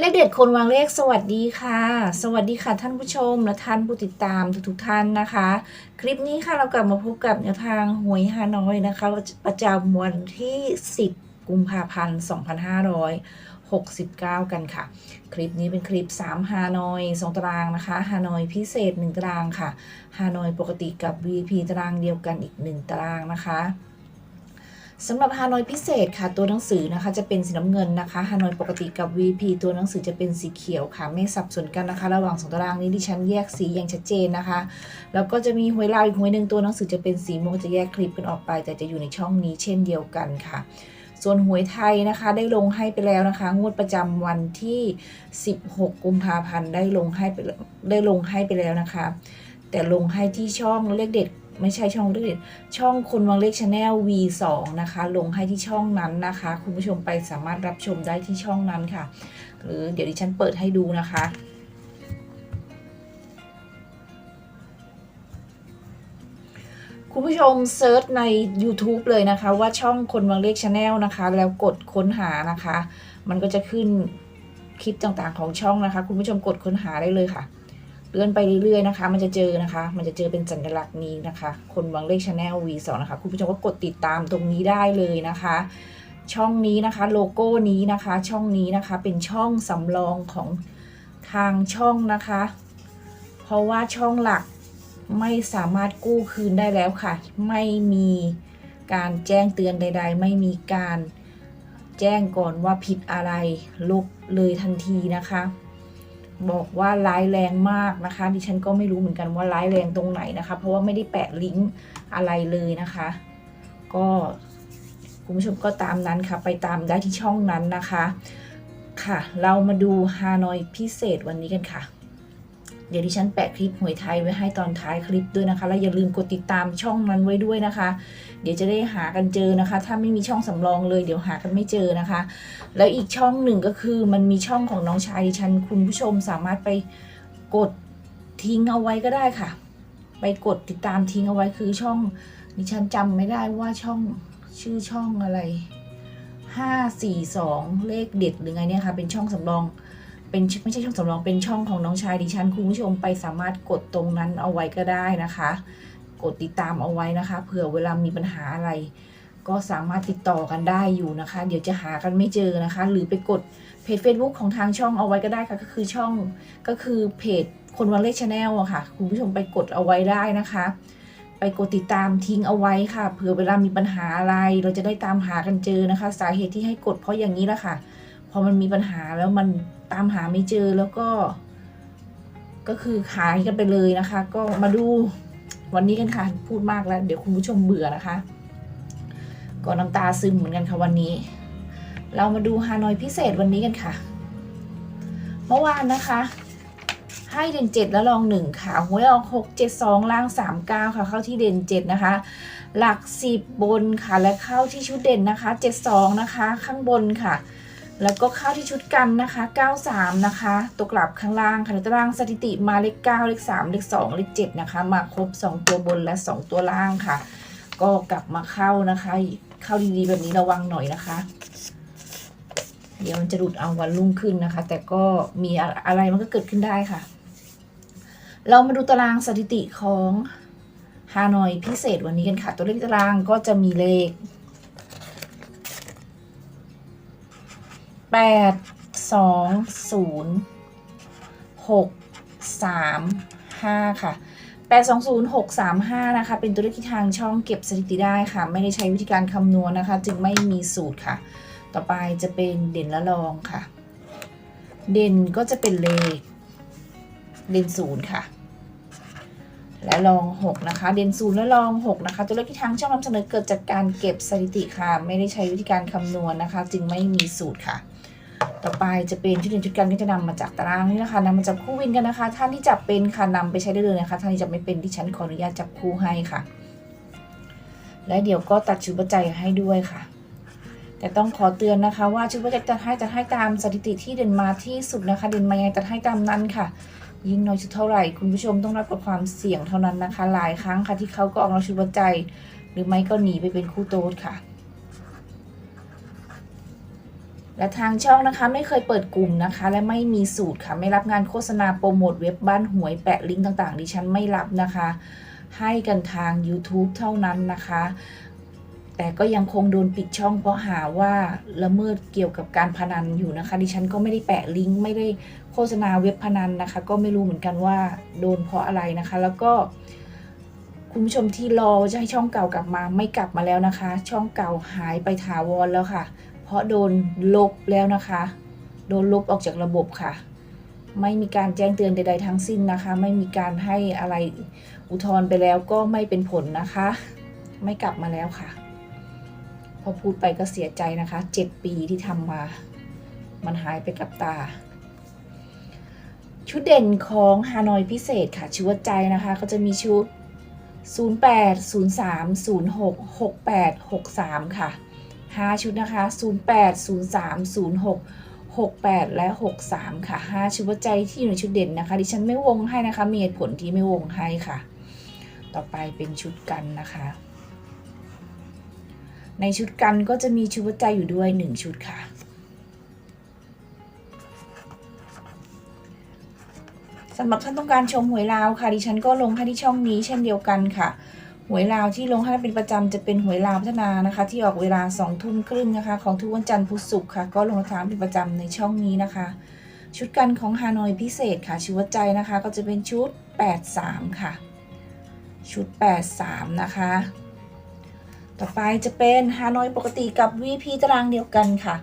เลขเด็ดคนวางเลขสวัสดีค่ะ สวัสดีค่ะท่านผู้ชมและท่านผู้ติดตามทุกๆท่านนะคะ คลิปนี้ค่ะเรากลับมาพบกับแนวทางหวยฮานอยนะคะ ประจำวันที่ 10 กุมภาพันธ์2569 กันค่ะ คลิปนี้เป็นคลิป 3 ฮานอย2ตารางนะคะฮานอยพิเศษ 1 ตารางค่ะฮานอยปกติกับ VP ตารางเดียวกันอีก 1 ตารางนะคะ สำหรับฮานอยพิเศษค่ะตัวหนังสือนะคะจะเป็นสีน้ำเงินนะคะฮานอยปกติกับ VP ตัวหนังสือจะเป็นสีเขียวค่ะ ไม่สับสนกันนะคะ ระหว่างสองตารางนี้ดิฉันแยกสีอย่างชัดเจนนะคะ แล้วก็จะมีหวยลาวอีกหวยหนึ่งตัวหนังสือจะเป็นสีม่วงจะแยกคลิปกันออกไป แต่จะอยู่ในช่องนี้เช่นเดียวกันค่ะส่วนหวยไทยนะคะได้ลงให้ไปแล้วนะคะ งวดประจำวันที่ 16 กุมภาพันธ์ได้ลงให้ไปได้ลงให้ไปแล้วนะคะ แต่ลงให้ที่ช่องเลขเด็ด ไม่ใช่ช่องเลขเด็ดช่องคนวางเลขชาแนล V2 นะคะ ลงให้ที่ช่องนั้นนะคะ คุณผู้ชมไปสามารถรับชมได้ที่ช่องนั้นค่ะ หรือเดี๋ยวดิฉันเปิดให้ดูนะคะคุณผู้ชมเซิร์ชใน YouTube เลยนะคะว่าช่องคนวางเลขชาแนลนะคะ แล้วกดค้นหานะคะ มันก็จะขึ้นคลิปต่างๆของช่องนะคะ คุณผู้ชมกดค้นหาได้เลยค่ะ เลื่อนไปเรื่อยๆนะคะ มันจะเจอนะคะ มันจะเจอเป็นสัญลักษณ์นี้นะคะ คนวางเลขชาแนล V2 นะคะ คุณผู้ชมก็กดติดตามตรงนี้ได้เลยนะคะ ช่องนี้นะคะ โลโก้นี้นะคะ ช่องนี้นะคะ เป็นช่องสำรองของทางช่องนะคะ เพราะว่าช่องหลักไม่สามารถกู้คืนได้แล้วค่ะ ไม่มีการแจ้งเตือนใด ๆ ไม่มีการแจ้งก่อนว่าผิดอะไรลบเลยทันทีนะคะ บอกว่าร้ายแรงมากนะคะ ดิฉันก็ไม่รู้เหมือนกันว่าร้ายแรงตรงไหนนะคะ เพราะว่าไม่ได้แปะลิงก์อะไรเลยนะคะ ก็คุณผู้ชมก็ตามนั้นค่ะ ไปตามได้ที่ช่องนั้นนะคะ ค่ะ เรามาดูฮานอยพิเศษวันนี้กันค่ะ เดี๋ยวดิฉันแปะคลิปหวยไทยไว้ให้ตอนท้ายคลิปด้วยนะคะ แล้วอย่าลืมกดติดตามช่องนั้นไว้ด้วยนะคะ เดี๋ยวจะได้หากันเจอนะคะ ถ้าไม่มีช่องสำรองเลย เดี๋ยวหากันไม่เจอนะคะ แล้วอีกช่องหนึ่งก็คือมันมีช่องของน้องชายดิฉัน คุณผู้ชมสามารถไปกดทิ้งเอาไว้ก็ได้ค่ะ ไปกดติดตามทิ้งเอาไว้คือช่องดิฉันจำไม่ได้ว่าช่องชื่อช่องอะไรห้าสี่สองเลขเด็ดหรือไงเนี่ยค่ะ เป็นช่องสำรอง เป็นไม่ใช่ช่องสำรองเป็นช่องของน้องชายดิฉันคุณผู้ชมไปสามารถกดตรงนั้นเอาไว้ก็ได้นะคะ กดติดตามเอาไว้นะคะ เผื่อเวลามีปัญหาอะไร ก็สามารถติดต่อกันได้อยู่นะคะ เดี๋ยวจะหากันไม่เจอนะคะ หรือไปกดเพจ Facebook ของทางช่องเอาไว้ก็ได้ค่ะก็คือช่องก็คือเพจคนวันเลขชาแนลอะค่ะ คุณผู้ชมไปกดเอาไว้ได้นะคะ ไปกดติดตามทิ้งเอาไว้ค่ะ เผื่อเวลามีปัญหาอะไร เราจะได้ตามหากันเจอนะคะ สาเหตุที่ให้กดเพราะอย่างนี้แหละค่ะ พอมันมีปัญหาแล้วมัน ตามหาไม่เจอแล้วก็ ก็คือขายกันไปเลยนะคะ ก็มาดูวันนี้กันค่ะ พูดมากแล้ว เดี๋ยวคุณผู้ชมเบื่อนะคะ ก็น้ำตาซึมเหมือนกันค่ะวันนี้ เรามาดูฮานอยพิเศษวันนี้กันค่ะ เมื่อวานนะคะให้เด่นเจ็ดแล้วลองหนึ่งค่ะหวยออกหกเจ็ดสองล่างสามเก้าค่ะ เข้าที่เด่นเจ็ดนะคะ หลักสิบบนค่ะและเข้าที่ชุดเด่นนะคะเจ็ดสองนะคะ ข้างบนค่ะ แล้วก็เข้าที่ชุดกันนะคะ 93 นะคะ ตัวกลับข้างล่างค่ะในตารางสถิติมาเลข 9 เลข 3 เลข 2 เลข 7 นะคะ มาครบ 2 ตัวบนและ 2 ตัวล่างค่ะ ก็กลับมาเข้านะคะ เข้าดีๆแบบนี้ระวังหน่อยนะคะ เดี๋ยวมันจะหลุดเอาวันรุ่งขึ้นนะคะ แต่ก็มีอะไรมันก็เกิดขึ้นได้ค่ะ เรามาดูตารางสถิติของฮานอยพิเศษวันนี้กันค่ะ ตัวเลขตารางก็จะมีเลข แปดสองศูนย์หกสามห้าค่ะแปดสองศูนย์หกสามห้านะคะ เป็นตัวเลขที่ทางช่องเก็บสถิติได้ค่ะ ไม่ได้ใช้วิธีการคำนวณนะคะ จึงไม่มีสูตรค่ะ ต่อไปจะเป็นเด่นและรองค่ะ เด่นก็จะเป็นเลข เด่นศูนย์ค่ะและรองหกนะคะ เด่นศูนย์และรองหกนะคะ ตัวเลขที่ทางช่องนำเสนอเกิดจากการเก็บสถิติค่ะ ไม่ได้ใช้วิธีการคำนวณนะคะ จึงไม่มีสูตรค่ะ ต่อไปจะเป็นชุดเด่นชุดกันก็จะนำมาจากตารางนี้นะคะนำมาจับคู่วินกันนะคะ ท่านที่จับเป็นค่ะนำไปใช้ได้เลยนะคะท่านที่จับไม่เป็นที่ฉันขออนุญาตจับคู่ให้ค่ะ และเดี๋ยวก็ตัดชุดปัจจัยให้ด้วยค่ะ แต่ต้องขอเตือนนะคะ ว่าชุดปัจจัยจะให้จะให้ตามสถิติที่เด่นมาที่สุดนะคะ เด่นมายังไงจะให้ตามนั้นค่ะ ยิ่งน้อยชุดเท่าไหร่ คุณผู้ชมต้องรับกับความเสี่ยงเท่านั้นนะคะ หลายครั้งค่ะที่เขาก็ออกมาชุดปัจจัยหรือไม่ก็หนีไปเป็นคู่โต๊ดค่ะ และทางช่องนะคะไม่เคยเปิดกลุ่มนะคะ และไม่มีสูตรค่ะ ไม่รับงานโฆษณาโปรโมทเว็บบ้านหวยแปะลิงก์ต่างๆ ดิฉันไม่รับนะคะ ให้กันทาง YouTube เท่านั้นนะคะ แต่ก็ยังคงโดนปิดช่องเพราะหาว่าละเมิดเกี่ยวกับการพนันอยู่นะคะ ดิฉันก็ไม่ได้แปะลิงก์ไม่ได้โฆษณาเว็บพนันนะคะ ก็ไม่รู้เหมือนกันว่าโดนเพราะอะไรนะคะ แล้วก็คุณผู้ชมที่รอจะให้ช่องเก่ากลับมาไม่กลับมาแล้วนะคะ ช่องเก่าหายไปถาวรแล้วค่ะ เพราะโดนลบแล้วนะคะ โดนลบออกจากระบบค่ะ ไม่มีการแจ้งเตือนใด ๆ ทั้งสิ้นนะคะ ไม่มีการให้อะไรอุทธรณ์ไปแล้วก็ไม่เป็นผลนะคะ ไม่กลับมาแล้วค่ะ พอพูดไปก็เสียใจนะคะเจ็ดปีที่ทำมา มันหายไปกับตา ชุดเด่นของฮานอยพิเศษค่ะชื่วใจนะคะ ก็จะมีชุด 08 03 06 68 63 ค่ะ 5 ชุดนะคะ 08 03 06 68 และ 63 ค่ะ 5 ชุดวัดใจที่อยู่ในชุดเด่นนะคะ ดิฉันไม่วงให้นะคะ มีเหตุผลที่ไม่วงให้ค่ะ ต่อไปเป็นชุดกันนะคะ ในชุดกันก็จะมีชุดวัดใจอยู่ด้วย 1 ชุดค่ะสำหรับท่านต้องการชมหวยลาวค่ะ ดิฉันก็ลงให้ที่ช่องนี้เช่นเดียวกันค่ะ หวยลาวที่ลงให้เป็นประจำจะเป็นหวยลาวพัฒนานะคะ ที่ออกเวลา2องทุ่มครึ่งนะคะ ของทุกวันจันทร์พุธศุกร์ค่ะ ก็ลงทางเป็นประจำในช่องนี้นะคะ ชุดกันของฮานอยพิเศษค่ะชุดวัดใจนะคะ ก็จะเป็นชุด 83 ค่ะ ชุด 83 นะคะ ต่อไปจะเป็นฮานอยปกติกับ VP ตารางเดียวกันค่ะ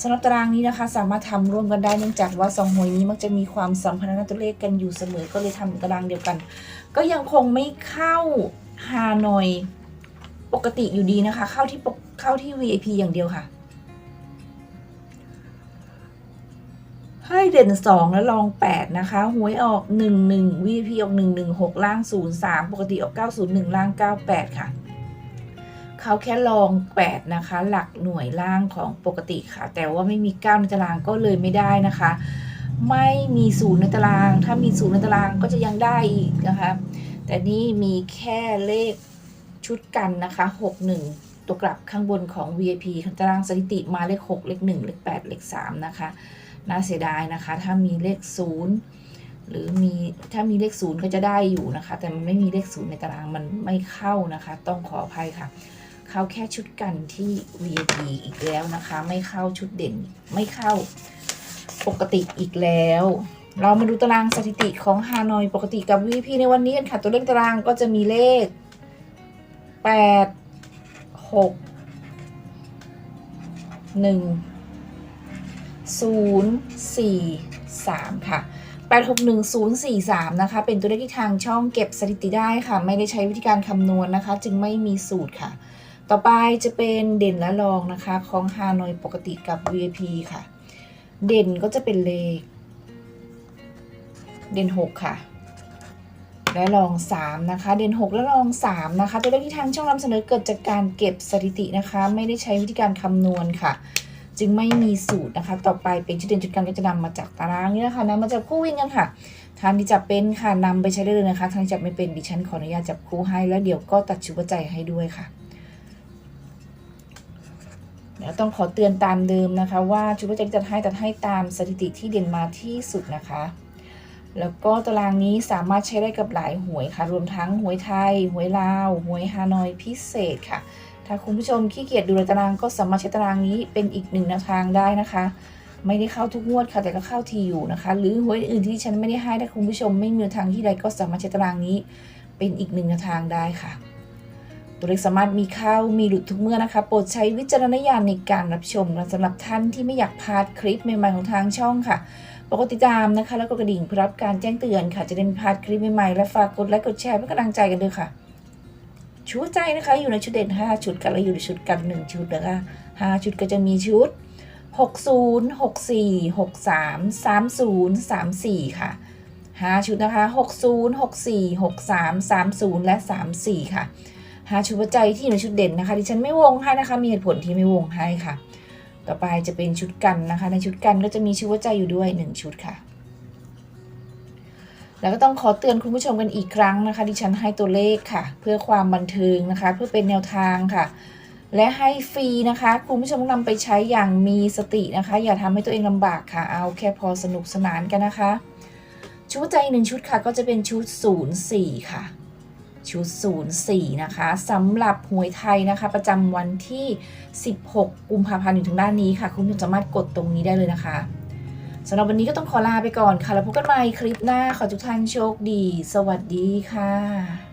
สำหรับตารางนี้นะคะ สามารถทำร่วมกันได้เนื่องจากว่าสองหวยนี้มักจะมีความสัมพันธ์ตัวเลขกันอยู่เสมอก็เลยทำตารางเดียวกัน ก็ยังคงไม่เข้า ฮานอย ปกติอยู่ดีนะคะ เข้าที่ปกเข้าที่ VIP อย่างเดียวค่ะ ให้เด่น 2 แล้วลอง 8 นะคะหวยออก 11 VIP ออก 116 ล่าง 03 ปกติออก 901 ล่าง 98 ค่ะ เขาแค่ลอง 8 นะคะ หลักหน่วยล่างของปกติค่ะ แต่ว่าไม่มี 9 ในตารางก็เลยไม่ได้นะคะ ไม่มีศูนย์ในตาราง ถ้ามีศูนย์ในตารางก็จะยังได้อีกนะคะ แต่นี่มีแค่เลขชุดกันนะคะ 61 ตัวกลับข้างบนของ VIP ตารางสถิติมาเลข 6 เลข 1 เลข 8 เลข 3 นะคะ น่าเสียดายนะคะ ถ้ามีเลข 0 หรือมีถ้ามีเลข 0 ก็จะได้อยู่นะคะ แต่มันไม่มีเลข 0 ในตารางมันไม่เข้านะคะ ต้องขออภัยค่ะ เข้าแค่ชุดกันที่ VIP อีกแล้วนะคะ ไม่เข้าชุดเด่นไม่เข้าปกติอีกแล้ว เรามาดูตารางสถิติของฮานอยปกติกับ VIP ในวันนี้กันค่ะ ตัวเลขตารางก็จะมีเลข 8 6 1 0 4 3 ค่ะ 861043 นะคะ เป็นตัวเลขที่ทางช่องเก็บสถิติได้ค่ะ ไม่ได้ใช้วิธีการคำนวณนะคะ จึงไม่มีสูตรค่ะ ต่อไปจะเป็นเด่นและรองนะคะ ของฮานอยปกติกับ VIP ค่ะ เด่นก็จะเป็นเลข เด่น6 ค่ะ และรอง 3 นะคะ เด่น 6 และรอง 3 นะคะ ตัวเลขที่ทางช่องนำเสนอเกิดจากการเก็บสถิตินะคะ ไม่ได้ใช้วิธีการคำนวณค่ะ จึงไม่มีสูตรนะคะ ต่อไปเป็นจุดเด่นจุดกันก็จะนำมาจากตารางนี้นะคะนำมาจากคู่วิ่งกันค่ะทานที่จับเป็นค่ะนำไปใช้ได้เลยนะคะทานที่จับไม่เป็นดิฉันขออนุญาตจับคู่ให้แล้วเดี๋ยวก็ตัดชุบใจให้ด้วยค่ะเดี๋ยวต้องขอเตือนตามเดิมนะคะ ว่าชุดว่าจะจัดให้ตัดให้ตามสถิติที่เด่นมาที่สุดนะคะ แล้วก็ตารางนี้สามารถใช้ได้กับหลายหวยค่ะ รวมทั้งหวยไทย หวยลาว หวยฮานอยพิเศษค่ะ ถ้าคุณผู้ชมขี้เกียจดูตารางก็สามารถใช้ตารางนี้เป็นอีกหนึ่งแนวทางได้นะคะ ไม่ได้เข้าทุกงวดค่ะ แต่ก็เข้าทีอยู่นะคะ หรือหวยอื่นที่ฉันไม่ได้ให้ถ้าคุณผู้ชมไม่มีทางที่ใดก็สามารถใช้ตารางนี้ เป็นอีกหนึ่งแนวทางได้ค่ะ ตัวเลขสามารถมีเข้ามีหลุดทุกเมื่อนะคะ โปรดใช้วิจารณญาณในการรับชมและสำหรับท่านที่ไม่อยากพลาดคลิปใหม่ๆของทางช่องค่ะ ปกติดตามนะคะ แล้วก็กระดิ่งเพื่อรับการแจ้งเตือนค่ะ จะได้ไม่พลาดคลิปใหม่ๆ และฝากกดไลค์กดแชร์เพื่อกำลังใจกันด้วยค่ะ ชุดใจนะคะ อยู่ในชุดเด่น 5 ชุดกันแล้วอยู่ในชุดกัน 1 ชุดนะคะ5ชุดก็จะมีชุด 60 64 63 30 34 ค่ะ5ชุดนะคะ 60 64 63 30 และ 34 ค่ะ5ชุดวัดใจที่อยู่ในชุดเด่นนะคะ ดิฉันไม่วงให้นะคะ มีเหตุผลที่ไม่วงให้ค่ะ ต่อไปจะเป็นชุดกันนะคะ ในชุดกันก็จะมีชุดวัดใจอยู่ด้วย 1 ชุดค่ะ แล้วก็ต้องขอเตือนคุณผู้ชมกันอีกครั้งนะคะ ดิฉันให้ตัวเลขค่ะ เพื่อความบันเทิงนะคะ เพื่อเป็นแนวทางค่ะ และให้ฟรีนะคะ คุณผู้ชมนำไปใช้อย่างมีสตินะคะ อย่าทำให้ตัวเองลำบากค่ะ เอาแค่พอสนุกสนานกันนะคะ ชุดใจหนึ่งชุดค่ะ ก็จะเป็นชุด 04 ค่ะ ชุด 04 นะคะสำหรับหวยไทยนะคะ ประจำวันที่ 16 กุมภาพันธ์อยู่ทางด้านนี้ค่ะ คุณผู้ชมสามารถกดตรงนี้ได้เลยนะคะสำหรับวันนี้ก็ต้องขอลาไปก่อนค่ะ แล้วพบกันใหม่คลิปหน้า ขอทุกท่านโชคดี สวัสดีค่ะ